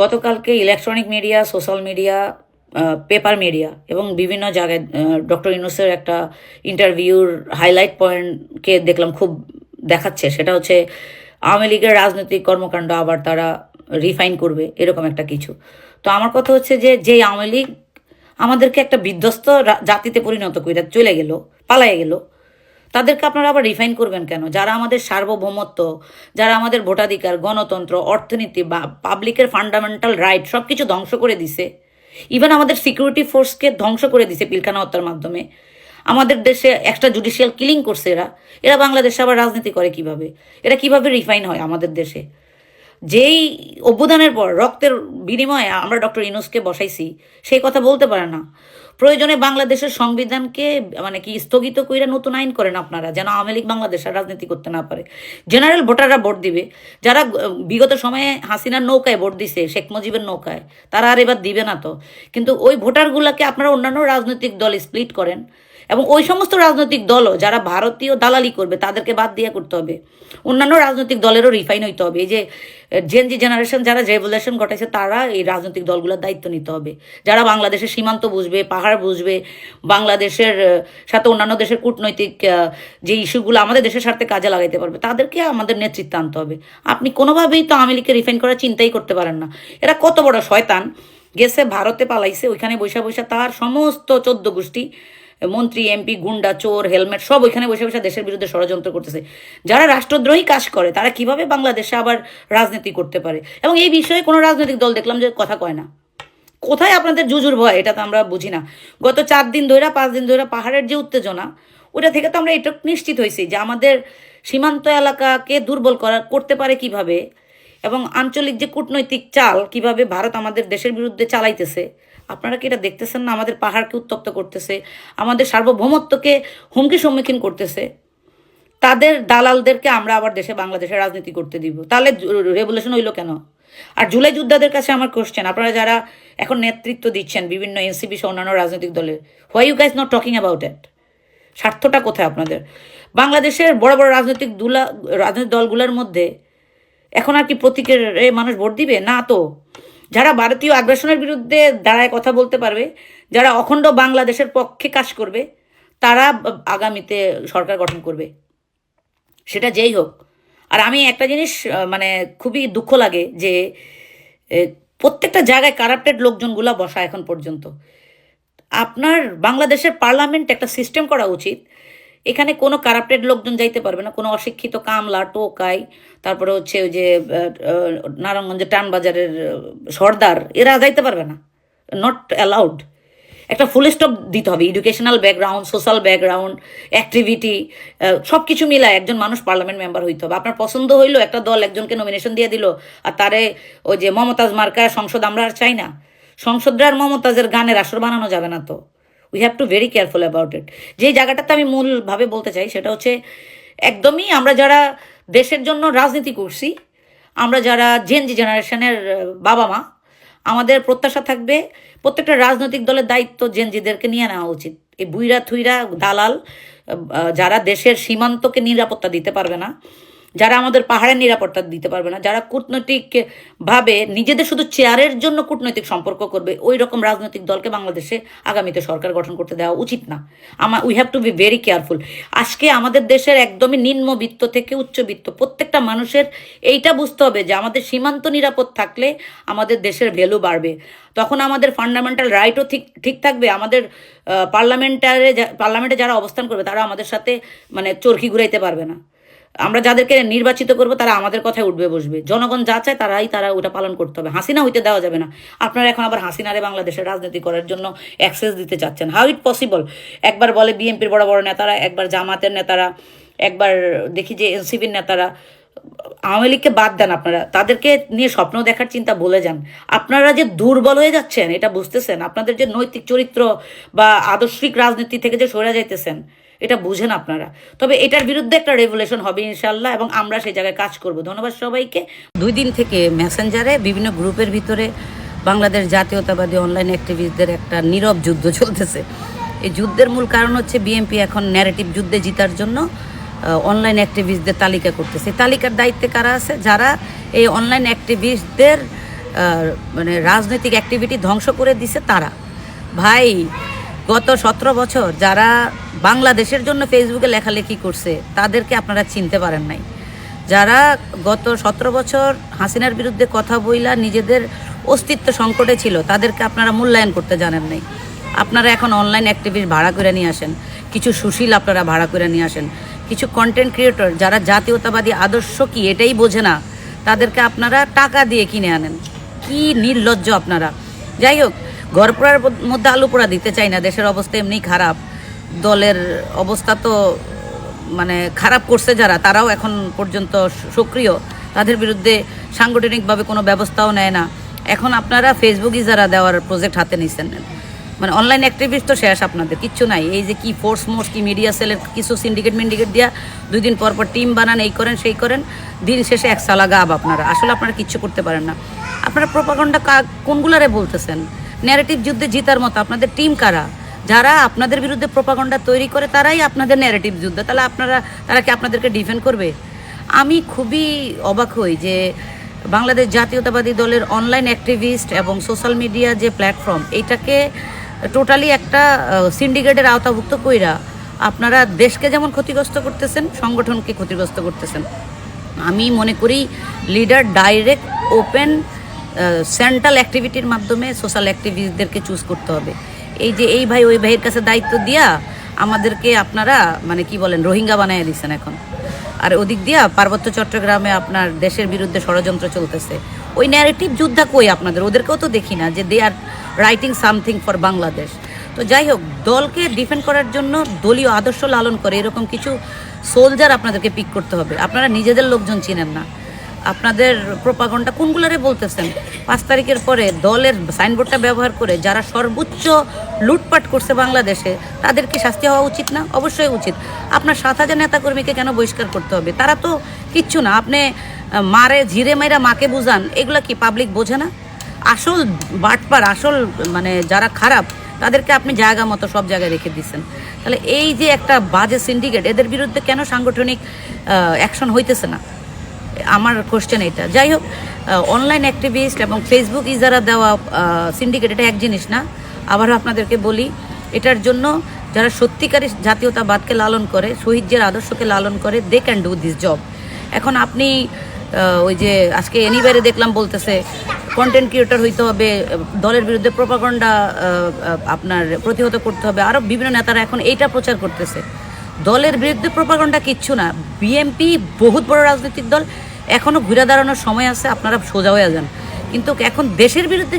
গতকালকে electronic media, social media paper media এবং বিভিন্ন জায়গায় ডক্টর ইউনুসের একটা ইন্টারভিউর হাইলাইট পয়েন্টকে দেখলাম, খুব দেখাচ্ছে। সেটা হচ্ছে আওয়ামী লীগের রাজনৈতিক কর্মকাণ্ড আবার তারা রিফাইন করবে, এরকম একটা কিছু। তো আমার কথা হচ্ছে যে, যেই আওয়ামী লীগ আমাদেরকে একটা বিধ্বস্ত জাতিতে পরিণত করে, চলে গেল, পালায়ে গেল তাদেরকে আপনারা আবার রিফাইন করবেন কেন? যারা আমাদের সার্বভৌমত্ব, যারা আমাদের ভোটাধিকার, গণতন্ত্র, অর্থনীতি বা পাবলিকের ফান্ডামেন্টাল রাইট সব কিছু ধ্বংস করে দিছে। ইভেন আমাদের সিকিউরিটি ফোর্সকে ধ্বংস করে দিছে পিলখানা হত্যার মাধ্যমে। আমাদের দেশে একটা জুডিশিয়াল কিলিং করছে এরা। এরা বাংলাদেশে আবার রাজনীতি করে কীভাবে? এরা কীভাবে রিফাইন হয় আমাদের দেশে? যেই অভ্যুদানের পর, রক্তের বিনিময়ে আমরা ডক্টর ইনুসকে বসাইছি, সেই কথা বলতে পারে না। প্রয়োজনে বাংলাদেশের সংবিধানকে মানে কি, স্থগিত কইরা নতুন আইন করেন আপনারা, যেন আওয়ামী লীগ বাংলাদেশ আর রাজনীতি করতে না পারে। জেনারেল ভোটাররা ভোট দিবে। যারা বিগত সময়ে হাসিনার নৌকায় ভোট দিছে, শেখ মুজিবের নৌকায়, তারা আর এবার দিবে না তো। কিন্তু ওই ভোটারগুলোকে আপনারা অন্যান্য রাজনৈতিক দল স্প্লিট করেন। এবং ওই সমস্ত রাজনৈতিক দলও যারা ভারতীয় দালালি করবে, তাদেরকে বাদ দিয়ে করতে হবে। অন্যান্য রাজনৈতিক দলেরও রিফাইন হইতে হবে। এই যে জেন জি জেনারেশন যারা রেভলিউশন ঘটাইছে, তারা এই রাজনৈতিক দলগুলোর দায়িত্ব নিতে হবে। যারা বাংলাদেশের সীমান্ত বুঝবে, পাহাড় বুঝবে, বাংলাদেশের সাথে অন্যান্য দেশের কূটনৈতিক যে ইস্যুগুলো আমাদের দেশের স্বার্থে কাজে লাগাইতে পারবে, তাদেরকে আমাদের নেতৃত্ব আনতে হবে। আপনি কোনোভাবেই তো আওয়ামী লীগকে রিফাইন করার চিন্তাই করতে পারেন না। এরা কত বড় শয়তান। গেছে, ভারতে পালাইছে, ওইখানে বৈশা বৈশা তার সমস্ত চোদ্দ গোষ্ঠী মন্ত্রী, এমপি, গুন্ডা, চোর, হেলমেট, সব ওইখানে বসে বসে দেশের বিরুদ্ধে ষড়যন্ত্র করতেছে। যারা রাষ্ট্রদ্রোহী কাজ করে, তারা কীভাবে বাংলাদেশে আবার রাজনীতি করতে পারে? এবং এই বিষয়ে কোনো রাজনৈতিক দল দেখলাম যে কথা কয় না। কোথায় আপনাদের জুজুর ভয়? এটা তো আমরা বুঝি না। গত চার দিন ধরে পাঁচ দিন ধরে পাহাড়ের যে উত্তেজনা ওটা থেকে তো আমরা এটা নিশ্চিত হয়েছি যে আমাদের সীমান্ত এলাকাকে দুর্বল করা, করতে পারে কীভাবে? এবং আঞ্চলিক যে কূটনৈতিক চাল, কীভাবে ভারত আমাদের দেশের বিরুদ্ধে চালাইতেছে আপনারা কি এটা দেখতেছেন না? আমাদের পাহাড়কে উত্তপ্ত করতেছে। আমাদের সার্বভৌমত্বকে হুমকি সম্মুখীন করতেছে। তাদের দালালদেরকে আমরা আবার দেশে, বাংলাদেশে রাজনীতি করতে দিব। তাহলে রেভুলেশন হইল কেন? আর জুলাই যোদ্ধাদের কাছে আমার কোশ্চেন আপনারা যারা এখন নেতৃত্ব দিচ্ছেন বিভিন্ন এনসিপি সহ অন্যান্য রাজনৈতিক দলের why you guys not talking about it স্বার্থটা কোথায় আপনাদের? বাংলাদেশের বড় বড় রাজনৈতিক দুলা, রাজনৈতিক দলগুলোর মধ্যে এখন আর কি প্রতীকের মানুষ ভোট দিবে? না তো। যারা ভারতীয় আগ্রাসনের বিরুদ্ধে দাঁড়ায় কথা বলতে পারবে, যারা অখণ্ড বাংলাদেশের পক্ষে কাজ করবে, তারা আগামীতে সরকার গঠন করবে। সেটা যেই হোক। আর আমি একটা জিনিস মানে খুবই দুঃখ লাগে যে প্রত্যেকটা জায়গায় কারাপ্টেড লোকজনগুলা বসা এখন পর্যন্ত। আপনার বাংলাদেশের পার্লামেন্ট একটা সিস্টেম করা উচিত এখানে কোনো কারাপ্টেড লোকজন যাইতে পারবে না, কোনো অশিক্ষিত কামলা, টোকাই, তারপরে হচ্ছে ওই যে নারায়ণগঞ্জের টানবাজারের সর্দার, এরা যাইতে পারবে না নট অ্যালাউড একটা ফুল স্টপ দিতে হবে educational background social background activity সব কিছু মিলায় একজন মানুষ পার্লামেন্ট মেম্বার হইতে হবে। আপনার পছন্দ হইল, একটা দল একজনকে নমিনেশন দিয়ে দিল, আর তারে ওই যে মমতাজ মার্কায় সংসদ আমরা আর চাই না। সংসদরা আর মমতাজের গানের আসর বানানো যাবে না তো। We have to very careful about it যেই জায়গাটাতে আমি মূলভাবে বলতে চাই, সেটা হচ্ছে একদমই আমরা যারা দেশের জন্য রাজনীতি করছি, আমরা যারা জেন জি জেনারেশনের বাবা মা, আমাদের প্রত্যাশা থাকবে প্রত্যেকটা রাজনৈতিক দলের দায়িত্ব জেনজিদেরকে নিয়ে নেওয়া উচিত। এই বুইরা থুইরা দালাল যারা দেশের সীমান্তকে নিরাপত্তা দিতে পারবে না যারা আমাদের পাহাড়ের নিরাপত্তা দিতে পারবে না, যারা কূটনৈতিক ভাবে নিজেদের শুধু চেয়ারের জন্য কূটনৈতিক সম্পর্ক করবে, ওই রকম রাজনৈতিক দলকে বাংলাদেশে আগামীতে সরকার গঠন করতে দেওয়া উচিত না। আমার we have to be very careful আজকে আমাদের দেশের একদমই নিম্নবিত্ত থেকে উচ্চবিত্ত প্রত্যেকটা মানুষের এইটা বুঝতে হবে যে আমাদের সীমান্ত নিরাপদ থাকলে আমাদের দেশের ভ্যালু বাড়বে। তখন আমাদের ফান্ডামেন্টাল রাইটও ঠিক ঠিক থাকবে। আমাদের পার্লামেন্টারে পার্লামেন্টে যারা অবস্থান করবে তারা আমাদের সাথে মানে চরকি ঘুরাইতে পারবে না। আমরা যাদেরকে নির্বাচিত করব, তারা আমাদের কথায় উঠবে, বসবে। জনগণ যা চায় তারাই তারা ওটা পালন করতে হবে। হাসিনা হইতে দেওয়া যাবে না। আপনারা এখন আবার হাসিনারে বাংলাদেশের রাজনীতি করার জন্য অ্যাক্সেস দিতে চাচ্ছেন। হাউ ইট পসিবল একবার বলে বিএনপির বড় বড় নেতারা, একবার জামাতের নেতারা, একবার দেখি যে এনসিপির নেতারা, আওয়ামী লীগকে বাদ দেন আপনারা। তাদেরকে নিয়ে স্বপ্ন দেখার চিন্তা বলে যান। আপনারা যে দুর্বল হয়ে যাচ্ছেন, এটা বুঝতেছেন? আপনাদের যে নৈতিক চরিত্র বা আদর্শিক রাজনীতি থেকে যে সরে যাইতেছেন এটা বুঝেন আপনারা। তবে এটার বিরুদ্ধে একটা রেভুলেশন হবে ইনশাল্লাহ এবং আমরা সেই জায়গায় কাজ করব। ধন্যবাদ সবাইকে। দুই দিন থেকে মেসেঞ্জারে বিভিন্ন গ্রুপের ভিতরে বাংলাদেশ জাতীয়তাবাদী অনলাইন অ্যাক্টিভিস্টদের একটা নীরব যুদ্ধ চলতেছে। এই যুদ্ধের মূল কারণ হচ্ছে বিএনপি এখন ন্যারেটিভ যুদ্ধে জিতার জন্য অনলাইন অ্যাক্টিভিস্টদের তালিকা করতেছে। তালিকার দায়িত্বে কারা আছে? যারা এই অনলাইন অ্যাক্টিভিস্টদের মানে রাজনৈতিক অ্যাক্টিভিটি ধ্বংস করে দিছে তারা। ভাই গত সতেরো বছর যারা বাংলাদেশের জন্য ফেসবুকে লেখালেখি করছে, তাদেরকে আপনারা চিনতে পারেন নাই। যারা গত সতেরো বছর হাসিনার বিরুদ্ধে কথা বইলা নিজেদের অস্তিত্ব সংকটে ছিল, তাদেরকে আপনারা মূল্যায়ন করতে জানেন নাই। আপনারা এখন অনলাইন অ্যাক্টিভিস্ট ভাড়া করে নিয়ে আসেন, কিছু সুশীল আপনারা ভাড়া করে নিয়ে আসেন, কিছু কন্টেন্ট ক্রিয়েটর যারা জাতীয়তাবাদী আদর্শ কি এটাই বোঝে না, তাদেরকে আপনারা টাকা দিয়ে কিনে আনেন। কি নির্লজ্জ আপনারা। যাই হোক ঘরপোড়ার মধ্যে আলু পোড়া দিতে চাই না, দেশের অবস্থা এমনি খারাপ। দলের অবস্থা তো মানে খারাপ করছে যারা, তারাও এখন পর্যন্ত সক্রিয়। তাদের বিরুদ্ধে সাংগঠনিকভাবে কোনো ব্যবস্থাও নেয় না। এখন আপনারা ফেসবুকই যারা দেওয়ার প্রজেক্ট হাতে নিচ্ছেন মানে অনলাইন অ্যাক্টিভিস্ট তো শেষ আপনাদের, কিচ্ছু নাই। এই যে কি ফোর্স মোর্স কি মিডিয়া সেলের কিছু সিন্ডিকেট মিন্ডিকেট দিয়া দুই দিন পর পর টিম বানান, এই করেন, সেই করেন, দিন শেষে এক সালা গাব আপনারা। আসলে আপনারা কিচ্ছু করতে পারেন না। আপনারা প্রোপাগন্ডা কোনগুলারে বলতেছেন? ন্যারেটিভ যুদ্ধে জিতার মতো আপনাদের টিম কারা? যারা আপনাদের বিরুদ্ধে প্রোপাগন্ডা তৈরি করে, তারাই আপনাদের ন্যারেটিভ যুদ্ধ। তাহলে আপনারা, তারা কি আপনাদেরকে ডিফেন্ড করবে? আমি খুবই অবাক হই যে বাংলাদেশ জাতীয়তাবাদী দলের অনলাইন অ্যাক্টিভিস্ট এবং সোশ্যাল মিডিয়া যে প্ল্যাটফর্ম এইটাকে টোটালি একটা সিন্ডিকেটের আওতাভুক্ত কইরা আপনারা দেশকে যেমন ক্ষতিগ্রস্ত করতেছেন, সংগঠনকে ক্ষতিগ্রস্ত করতেছেন। আমি মনে করি লিডার ডাইরেক্ট ওপেন সেন্ট্রাল অ্যাক্টিভিটির মাধ্যমে সোশ্যাল অ্যাক্টিভিস্টদেরকে চুজ করতে হবে। এই যে এই ভাই, ওই ভাইয়ের কাছে দায়িত্ব দিয়া আমাদেরকে আপনারা মানে কি বলেন, রোহিঙ্গা বানাইয়া দিচ্ছেন এখন। আর ওদিক দিয়া পার্বত্য চট্টগ্রামে আপনার দেশের বিরুদ্ধে ষড়যন্ত্র চলতেছে। ওই ন্যারেটিভ যুদ্ধা কই আপনাদের? ওদেরকেও তো দেখি না যে they are writing something for Bangladesh তো যাই হোক, দলকে ডিফেন্ড করার জন্য দলীয় আদর্শ লালন করে এরকম কিছু সোলজার আপনাদেরকে পিক করতে হবে। আপনারা নিজেদের লোকজন চিনেন না। আপনাদের প্রপাগন্ডা কোনগুলারে বলতেছেন? পাঁচ তারিখের পরে দলের সাইনবোর্ডটা ব্যবহার করে যারা সর্বোচ্চ লুটপাট করছে বাংলাদেশে তাদের কি শাস্তি হওয়া উচিত না? অবশ্যই উচিত। আপনার সাত হাজার নেতাকর্মীকে কেন বহিষ্কার করতে হবে? তারা তো কিচ্ছু না। আপনি মারে ঝিরে মাইরা মাকে বুঝান, এগুলা কি পাবলিক বোঝে না? আসল বাটপার, আসল মানে যারা খারাপ, তাদেরকে আপনি জায়গা মতো সব জায়গায় রেখে দিচ্ছেন। তাহলে এই যে একটা বাজে সিন্ডিকেট এদের বিরুদ্ধে কেন সাংগঠনিক অ্যাকশন হইতেছে না? আমার কোশ্চেন এটা। যাই হোক অনলাইন অ্যাক্টিভিস্ট এবং ফেসবুক ইজারা দেওয়া সিন্ডিকেট এটা এক জিনিস না। আবারও আপনাদেরকে বলি, এটার জন্য যারা সত্যিকারী জাতীয়তাবাদকে লালন করে, শহীদদের আদর্শকে লালন করে they can do this job এখন আপনি ওই যে আজকে এনিবারে দেখলাম বলতেছে কন্টেন্ট ক্রিয়েটর হইতে হবে, দলের বিরুদ্ধে প্রপাগন্ডা আপনার প্রতিহত করতে হবে আরও বিভিন্ন নেতারা এখন এইটা প্রচার করতেছে। দলের বিরুদ্ধে প্রপাগন্ডা কিচ্ছু না। বিএমপি বহুত বড় রাজনৈতিক দল এখনও ঘুরে দাঁড়ানোর সময় আছে আপনারা সোজা হয়ে যান। কিন্তু এখন দেশের বিরুদ্ধে